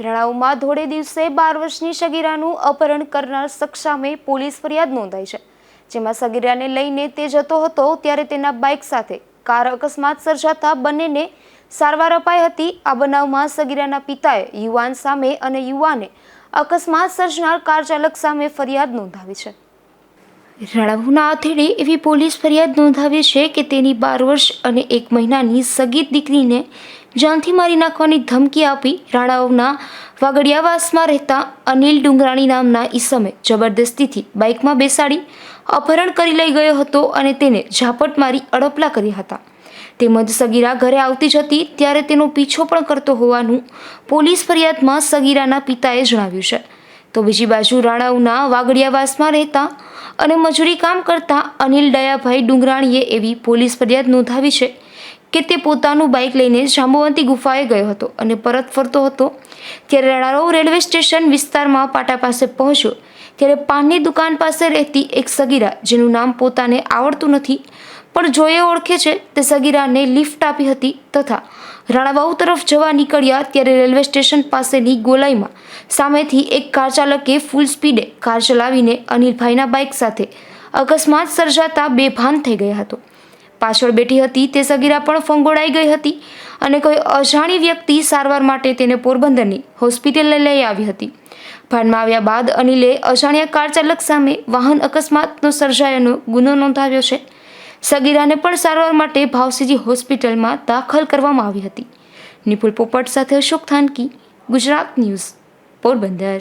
રણાઉમાં ધોળે દિવસે બાર વર્ષની સગીરાનું અપહરણ કરનાર સામે પોલીસ ફરિયાદ નોંધાઈ છે. જેમાં સગીરાને લઈને તે જતો હતો ત્યારે તેના બાઇક સાથે. કાર અકસ્માત સર્જાતા બંનેને સારવાર અપાઈ હતી. આ બનાવમાં સગીરાના પિતાએ યુવાન સામે અને યુવાને અકસ્માત સર્જનાર કાર ચાલક સામે ફરિયાદ નોંધાવી છે. રણાઉના આથેડે એવી પોલીસ ફરિયાદ નોંધાવી છે કે તેની બાર વર્ષ અને એક મહિનાની સગીર દીકરીને જાનથી મારી નાખવાની ધમકી આપી રાણાઓના વાગડિયાવાસમાં રહેતા અનિલ ડુંગરાણી નામના ઈસમે જબરદસ્તીથી બાઇકમાં બેસાડી, અપહરણ કરી લઈ ગયો હતો અને તેને ઝાપટ મારી અડપલા કર્યા હતા. તેમજ સગીરા ઘરે આવતી જ હતી, ત્યારે તેનો પીછો પણ કરતો હોવાનું પોલીસ ફરિયાદમાં સગીરાના પિતાએ જણાવ્યું છે. તો બીજી બાજુ રાણાઉના વાગડિયાવાસમાં રહેતા અને મજૂરી કામ કરતા અનિલ દયાભાઈ ડુંગરાણીએ એવી પોલીસ ફરિયાદ નોંધાવી છે કે તે પોતાનું બાઇક લઈને જાંબુવંતી ગુફાએ ગયો હતો અને પરત ફરતો હતો. ત્યારે રાણાઉ રેલવે સ્ટેશન વિસ્તારમાં પાટા પાસે પહોંચ્યો. ત્યારે પાનની દુકાન પાસે રહેતી એક સગીરા, જેનું નામ પોતાને આવડતું નથી, પણ જોએ ઓળખે છે, તે સગીરાને લિફ્ટ આપી હતી તથા રાણાવાઉ તરફ જવા નીકળ્યા ત્યારે રેલવે સ્ટેશન પાસેની ગોલાઈમાં સામેથી એક કાર ચાલકે ફૂલ સ્પીડે કાર ચલાવીને અનિલભાઈના બાઇક સાથે અકસ્માત સર્જાતા બેભાન થઈ ગયા હતો. પાછળ બેઠી હતી તે સગીરા પણ ફંગોળાઈ ગઈ હતી અને કોઈ અજાણી વ્યક્તિ સારવાર માટે તેને પોરબંદરની હોસ્પિટલે લઈ આવી હતી. ભાનમાં આવ્યા બાદ અનિલે અજાણ્યા કાર ચાલક સામે વાહન અકસ્માતનો સર્જાયાનો ગુનો નોંધાવ્યો છે. સગીરાને પણ સારવાર માટે ભાવસીજી હોસ્પિટલમાં દાખલ કરવામાં આવી હતી. નિપુલ પોપટ સાથે અશોક થાનકી, ગુજરાત ન્યૂઝ, પોરબંદર.